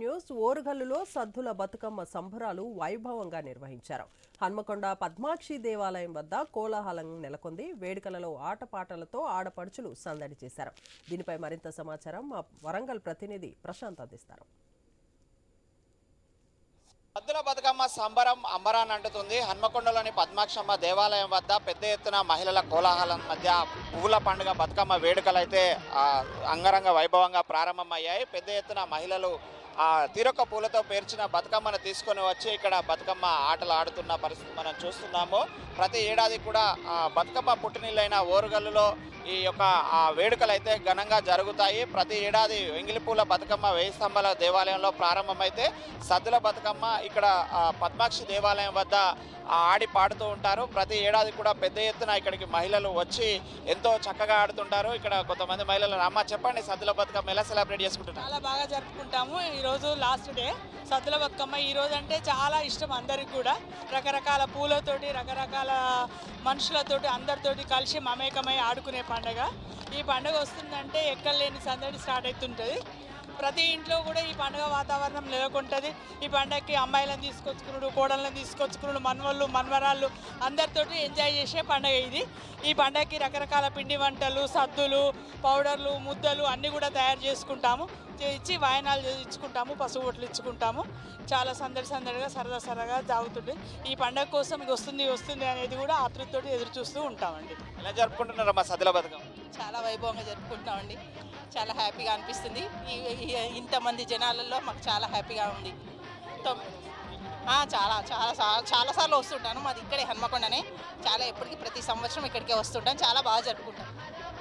News ఓరుగల్లులో సద్దుల బతుకమ్మ సంబరాలు వైభవంగా నిర్వహించారు. హన్మకొండ పద్మాక్షి దేవాలయం వద్ద కోలాహలం నెలకొంది. వేడుకలలో ఆటపాటలతో ఆడపడుచులు సందడి చేశారు. దీనిపై మరింత సమాచారం మా వరంగల్ ప్రతినిధి ప్రశాంత్ అందిస్తారు. సద్దుల బతుకమ్మ సంబరం అంబరాన్ని అంటుతుంది. హన్మకొండలోని పద్మాక్షమ్మ దేవాలయం వద్ద పెద్ద ఎత్తున మహిళల కోలాహలం మధ్య పువ్వుల పండుగ బతుకమ్మ వేడుకలు అయితే అంగరంగ వైభవంగా ప్రారంభమయ్యాయి. పెద్ద ఎత్తున మహిళలు ఆ తీరొక్క పూలతో పేర్చిన బతుకమ్మను తీసుకొని వచ్చి ఇక్కడ బతుకమ్మ ఆటలు ఆడుతున్న పరిస్థితి మనం చూస్తున్నాము. ప్రతి ఏడాది కూడా బతుకమ్మ పుట్టినిల్లైన ఓరుగల్లులో ఈ యొక్క ఆ వేడుకలు అయితే ఘనంగా జరుగుతాయి. ప్రతి ఏడాది వెంగిలిపూల బతుకమ్మ వేయి స్తంభాల దేవాలయంలో ప్రారంభమైతే సద్దుల బతుకమ్మ ఇక్కడ పద్మాక్షి దేవాలయం వద్ద ఆడి పాడుతూ ఉంటారు. ప్రతి ఏడాది కూడా పెద్ద ఎత్తున ఇక్కడికి మహిళలు వచ్చి ఎంతో చక్కగా ఆడుతుంటారు. ఇక్కడ కొంతమంది మహిళలు అమ్మ చెప్పండి సద్దుల బతుకమ్మ ఎలా సెలబ్రేట్ చేసుకుంటున్నారు? చాలా బాగా జరుపుకుంటాము. ఈరోజు లాస్ట్ డే సద్దుల బతుకమ్మ. ఈరోజు అంటే చాలా ఇష్టం అందరికి కూడా. రకరకాల పూలతోటి రకరకాల మనుషులతోటి అందరితోటి కలిసి మమేకమై ఆడుకునే పండగ. ఈ పండగ వస్తుందంటే ఎక్కడ లేని సందడి స్టార్ట్ అవుతుంటుంది. ప్రతి ఇంట్లో కూడా ఈ పండుగ వాతావరణం నెలకొంటుంది. ఈ పండగకి అమ్మాయిలను తీసుకొచ్చుకున్నాడు కోడళ్ళని తీసుకొచ్చుకున్నాడు మనవళ్ళు మనవరాళ్ళు అందరితోటి ఎంజాయ్ చేసే పండగ ఇది. ఈ పండగకి రకరకాల పిండి వంటలు సద్దులు పౌడర్లు ముద్దలు అన్నీ కూడా తయారు చేసుకుంటాము. ఇచ్చి వాయనాలు ఇచ్చుకుంటాము పసుపు బొట్లు ఇచ్చుకుంటాము. చాలా సందడి సందడిగా సరదా సరదాగా సాగుతుంది ఈ పండగ కోసం వస్తుంది వస్తుంది అనేది కూడా ఆతృతతోటి ఎదురు చూస్తూ ఉంటామండి. ఎలా జరుపుకుంటున్నారమ్మా సద్దుల బతుకమ్మ? చాలా వైభవంగా జరుపుకుంటామండి చాలా హ్యాపీగా అనిపిస్తుంది. ఇంతమంది జనాలలో మాకు చాలా హ్యాపీగా ఉంది. చాలా చాలా చాలా చాలాసార్లు వస్తుంటాను. మాది ఇక్కడే హన్మకొండనే. చాలా ఎప్పటికీ ప్రతి సంవత్సరం ఇక్కడికే వస్తుంటాం చాలా బాగా జరుపుకుంటాం.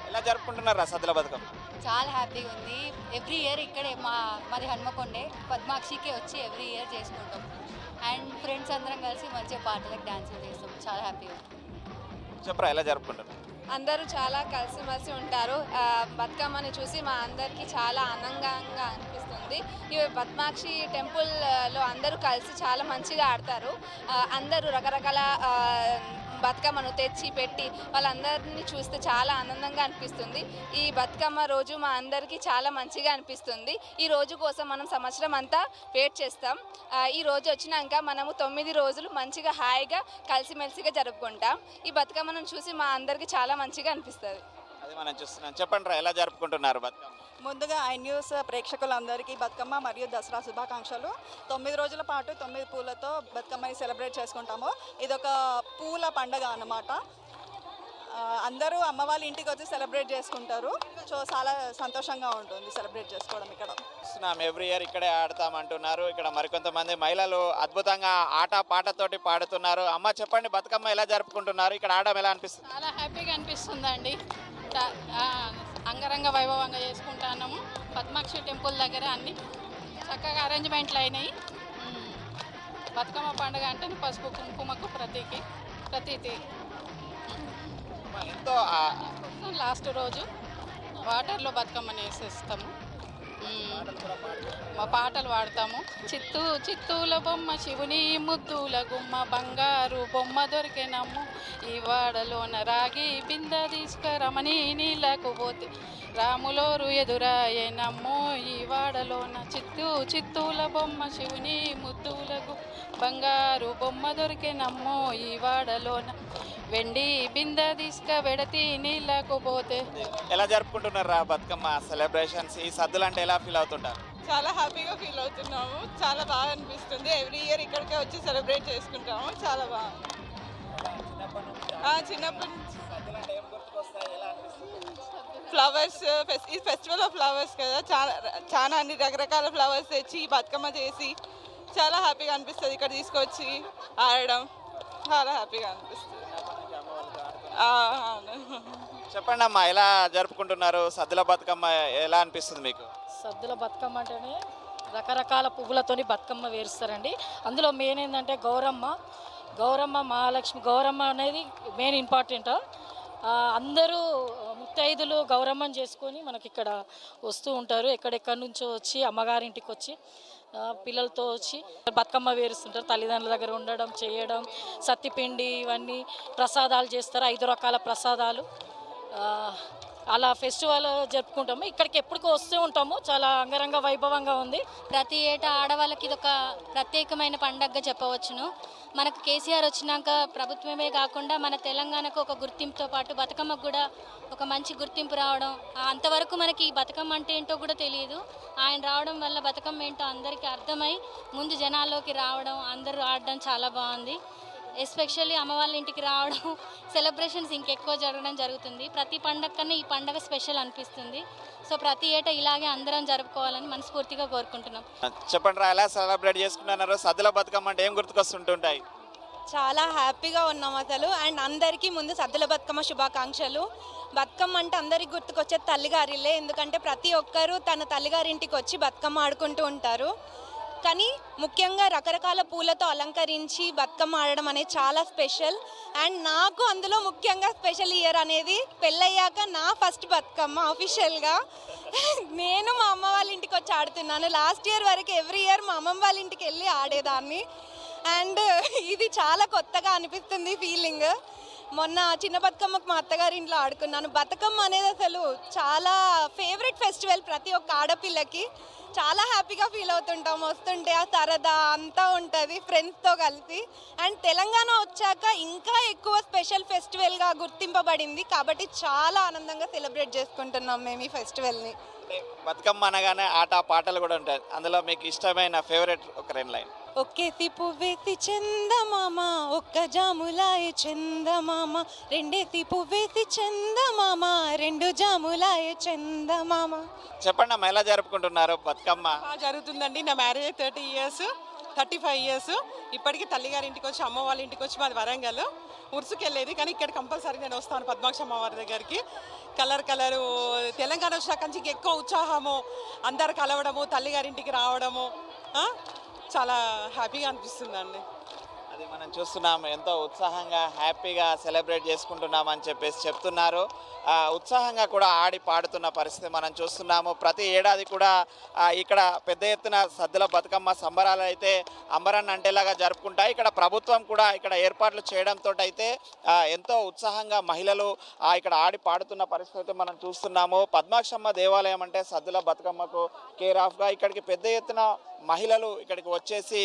ఎలా జరుపుకుంటున్నారా సద్దుల బతుకమ్మ? చాలా హ్యాపీగా ఉంది. ఎవ్రీ ఇయర్ ఇక్కడే మా మాది హన్మకొండే. పద్మాక్షికి వచ్చి ఎవ్రీ ఇయర్ చేసుకుంటాం. అండ్ ఫ్రెండ్స్ అందరం కలిసి మంచిగా పాటలకు డాన్సులు చేస్తాం. చాలా హ్యాపీగా ఉంది. చెప్పరా ఎలా జరుపుకుంటున్నారు? అందరూ చాలా కలిసిమెలిసి ఉంటారు. బతుకమ్మని చూసి మా అందరికీ చాలా ఆనందంగా అనిపిస్తుంది. ఈ పద్మాక్షి టెంపుల్లో అందరూ కలిసి చాలా మంచిగా ఆడతారు. అందరూ రకరకాల బతుకమ్మను తెచ్చి పెట్టి వాళ్ళందరినీ చూస్తే చాలా ఆనందంగా అనిపిస్తుంది. ఈ బతుకమ్మ రోజు మా అందరికీ చాలా మంచిగా అనిపిస్తుంది. ఈ రోజు కోసం మనం సంవత్సరం అంతా వెయిట్ చేస్తాం. ఈ రోజు వచ్చినాక మనము తొమ్మిది రోజులు మంచిగా హాయిగా కలిసిమెలిసిగా జరుపుకుంటాం. ఈ బతుకమ్మను చూసి మా అందరికీ చాలా మంచిగా అనిపిస్తుంది. అది మనం చూస్తున్నాం. చెప్పండి రా ఎలా జరుపుకుంటున్నారు బతుకమ్మ? ముందుగా ఐ న్యూస్ ప్రేక్షకులందరికీ బతుకమ్మ మరియు దసరా శుభాకాంక్షలు. తొమ్మిది రోజుల పాటు తొమ్మిది పూలతో బతుకమ్మని సెలబ్రేట్ చేసుకుంటాము. ఇదొక పూల పండగ అన్నమాట. అందరూ అమ్మ వాళ్ళ ఇంటికి వచ్చి సెలబ్రేట్ చేసుకుంటారు. సో చాలా సంతోషంగా ఉంటుంది సెలబ్రేట్ చేసుకోవడం ఇక్కడ. చూస్తున్నాం. ఎవ్రీ ఇయర్ ఇక్కడే ఆడతాం అంటున్నారు. ఇక్కడ మరికొంతమంది మహిళలు అద్భుతంగా ఆట పాటతోటి పాడుతున్నారు. అమ్మ చెప్పండి బతుకమ్మ ఎలా జరుపుకుంటున్నారు? ఇక్కడ ఆడడం ఎలా అనిపిస్తుంది? చాలా హ్యాపీగా అనిపిస్తుందండి. అంగరంగ వైభవంగా చేసుకుంటున్నాము పద్మాక్షి టెంపుల్ దగ్గర అన్ని చక్కగా అరేంజ్మెంట్లు అయినాయి. బతుకమ్మ పండుగ అంటే పసుపు కుంకుమకు ప్రతీకి ప్రతీతి. లాస్ట్ రోజు వాటర్లో బతుకమ్మని వేసేస్తాము. మా పాటలు పాడతాము. చిత్తూ చిత్తూల బొమ్మ శివుని ముద్దుల గుమ్మ బంగారు బొమ్మ దొరికెనమ్ము. ఈ వాడలోన రాగి బింద తీసుకురమని నీళ్ళకు పోతే రాములోరు ఎదురాయనమ్ము. ఈ వాడలోన చిత్తూ చిత్తూల బొమ్మ శివుని ముద్దులకు బంగారు బొమ్మ దొరికెనమ్ము. ఈ వాడలోన వెండి బింద తీసుక వెడతి నీళ్ళకు పోతే. ఎలా జరుపుకుంటున్నారు రా బతుకమ్మ సెలబ్రేషన్స్? ఈ సద్దులు అంటే ఎలా ఫీల్ అవుతుంటారు? చాలా హ్యాపీగా ఫీల్ అవుతున్నాము. చాలా బాగా అనిపిస్తుంది. ఎవ్రీ ఇయర్ ఇక్కడికే వచ్చి సెలబ్రేట్ చేసుకుంటాము. చాలా బాగా. చిన్నప్పటి నుంచి. ఫ్లవర్స్ ఈ ఫెస్టివల్ ఆఫ్ ఫ్లవర్స్ కదా. చాలా చాలా అన్ని రకరకాల ఫ్లవర్స్ తెచ్చి బతుకమ్మ చేసి చాలా హ్యాపీగా అనిపిస్తుంది. ఇక్కడ తీసుకొచ్చి ఆడడం. చాలా హ్యాపీగా అనిపిస్తుంది. చెప్పండి అమ్మా ఎలా జరుపుకుంటున్నారు? సద్దుల బతుకమ్మ ఎలా అనిపిస్తుంది మీకు? సద్దుల బతుకమ్మ అంటేనే రకరకాల పువ్వులతోని బతుకమ్మ వేరుస్తారండి. అందులో మెయిన్ ఏంటంటే గౌరమ్మ గౌరమ్మ మహాలక్ష్మి గౌరమ్మ అనేది మెయిన్ ఇంపార్టెంట్ అందరూ ముత్తైదులు గౌరమ్మని చేసుకొని మనకి ఇక్కడ వస్తూ ఉంటారు. ఎక్కడెక్కడి నుంచో వచ్చి అమ్మగారింటికి వచ్చి పిల్లలతో వచ్చి బతుకమ్మ వేరుస్తుంటారు. తల్లిదండ్రుల దగ్గర ఉండడం చేయడం సత్తిపిండి ఇవన్నీ ప్రసాదాలు చేస్తారు. ఐదు రకాల ప్రసాదాలు. అలా ఫెస్టివల్ జరుపుకుంటాము. ఇక్కడికి ఎప్పటికీ వస్తూ ఉంటాము. చాలా అంగరంగ వైభవంగా ఉంది. ప్రతి ఏటా ఆడవాళ్ళకి ఇది ఒక ప్రత్యేకమైన పండగగా చెప్పవచ్చును. మనకు కేసీఆర్ వచ్చినాక ప్రభుత్వమే కాకుండా మన తెలంగాణకు ఒక గుర్తింపుతో పాటు బతుకమ్మకు కూడా ఒక మంచి గుర్తింపు రావడం అంతవరకు మనకి ఈ బతుకమ్మ అంటే ఏంటో కూడా తెలియదు. ఆయన రావడం వల్ల బతుకమ్మ ఏంటో అందరికీ అర్థమై ముందు జనాల్లోకి రావడం అందరూ ఆడడం చాలా బాగుంది. ఎస్పెషల్లీ అమ్మ వాళ్ళ ఇంటికి రావడం సెలబ్రేషన్స్ ఇంకెక్కువ జరగడం జరుగుతుంది. ప్రతి పండగ కన్నా ఈ పండగ స్పెషల్ అనిపిస్తుంది. సో ప్రతి ఏటా ఇలాగే అందరం జరుపుకోవాలని మనస్ఫూర్తిగా కోరుకుంటున్నాం. చెప్పండి రా ఎలా సెలబ్రేట్ చేసుకుంటున్నారు సద్దుల బతుకమ్మ అంటే ఏం గుర్తుకొస్తుంటుంటాయి? చాలా హ్యాపీగా ఉన్నాం అసలు. అండ్ అందరికీ ముందు సద్దుల బతుకమ్మ శుభాకాంక్షలు. బతుకమ్మ అంటే అందరికి గుర్తుకొచ్చే తల్లిగారిలే ఎందుకంటే ప్రతి ఒక్కరూ తన తల్లిగారింటికి వచ్చి బతుకమ్మ ఆడుకుంటూ ఉంటారు. కానీ ముఖ్యంగా రకరకాల పూలతో అలంకరించి బతుకమ్మ ఆడడం అనేది చాలా స్పెషల్. అండ్ నాకు అందులో ముఖ్యంగా స్పెషల్ ఇయర్ అనేది పెళ్ళయ్యాక నా ఫస్ట్ బతుకమ్మ అఫీషియల్గా నేను మా అమ్మ వాళ్ళ ఇంటికి వచ్చి ఆడుతున్నాను. లాస్ట్ ఇయర్ వరకు ఎవ్రీ ఇయర్ మా అమ్మమ్మ వాళ్ళ ఇంటికి వెళ్ళి ఆడేదాన్ని. అండ్ ఇది చాలా కొత్తగా అనిపిస్తుంది ఫీలింగ్. మొన్న చిన్న బతుకమ్మకు మా అత్తగారి ఇంట్లో ఆడుకున్నాను. బతుకమ్మ అనేది అసలు చాలా ఫేవరెట్ ఫెస్టివల్ ప్రతి ఒక్క ఆడపిల్లకి. చాలా హ్యాపీగా ఫీల్ అవుతుంటాం. వస్తుంటే ఆ సరదా అంతా ఉంటుంది ఫ్రెండ్స్తో కలిసి. అండ్ తెలంగాణ వచ్చాక ఇంకా ఎక్కువ స్పెషల్ ఫెస్టివల్గా గుర్తింపబడింది. కాబట్టి చాలా ఆనందంగా సెలబ్రేట్ చేసుకుంటున్నాం మేము ఈ ఫెస్టివల్ని బతుకమ్మ అనగానే ఆట పాటలు కూడా ఉంటాయి. అందులో మీకు ఇష్టమైన ఫేవరెట్ ఒక రెండు లైన్. ఒక్కేసి పువ్వేసి చందమామ ఒక్క జాములాయ చందమామ. రెండేసి పువ్వేసి చందమామ రెండు జాములాయ చందమామ. చెప్పండి అమ్మా ఎలా జరుపుకుంటున్నారు బతుకమ్మ? జరుగుతుందండి నా marriage thirty years thirty five years. ఇప్పటికీ తల్లిగారి ఇంటికి వచ్చి అమ్మ వాళ్ళ ఇంటికి వచ్చి మాది వరంగల్. ఉరుసుకు వెళ్ళేది కానీ ఇక్కడ కంపల్సరీ నేను వస్తాను పద్మాక్ష అమ్మవారి దగ్గరికి. కలర్ కలరు తెలంగాణ వచ్చినాక ఎక్కువ ఉత్సాహము అందరు కలవడము తల్లిగారింటికి రావడము ఆ? చాలా హ్యాపీగా అనిపిస్తుందండి. అది మనం చూస్తున్నాం ఎంతో ఉత్సాహంగా హ్యాపీగా సెలబ్రేట్ చేసుకుంటున్నాం అని చెప్పేసి చెప్తున్నారు. ఉత్సాహంగా కూడా ఆడి పాడుతున్న పరిస్థితి మనం చూస్తున్నాము. ప్రతి ఏడాది కూడా ఇక్కడ పెద్ద ఎత్తున సద్దుల బతుకమ్మ సంబరాలు అయితే అంబరాన్ని అంటేలాగా జరుపుకుంటాయి ఇక్కడ ప్రభుత్వం కూడా ఇక్కడ ఏర్పాట్లు చేయడంతో అయితే ఎంతో ఉత్సాహంగా మహిళలు ఇక్కడ ఆడి పాడుతున్న పరిస్థితి మనం చూస్తున్నాము. పద్మాక్షమ్మ దేవాలయం అంటే సద్దుల బతుకమ్మకు కేర్ ఆఫ్గా ఇక్కడికి పెద్ద ఎత్తున మహిళలు ఇక్కడికి వచ్చేసి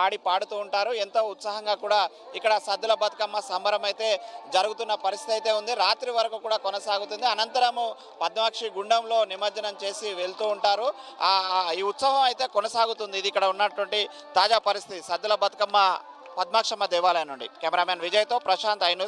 ఆడి పాడుతూ ఉంటారు. ఎంతో ఉత్సాహంగా కూడా ఇక్కడ సద్దుల బతుకమ్మ సంబరం అయితే జరుగుతున్న పరిస్థితి అయితే ఉంది. రాత్రి వరకు కూడా కొనసాగుతుంది. అనంతరము పద్మాక్షి గుండంలో నిమజ్జనం చేసి వెళ్తూ ఉంటారు. ఈ ఉత్సవం అయితే కొనసాగుతుంది. ఇది ఇక్కడ ఉన్నటువంటి తాజా పరిస్థితి. సద్దుల బతుకమ్మ పద్మాక్షమ్మ దేవాలయం నుండి. Cameraman విజయ్తో Prashanth I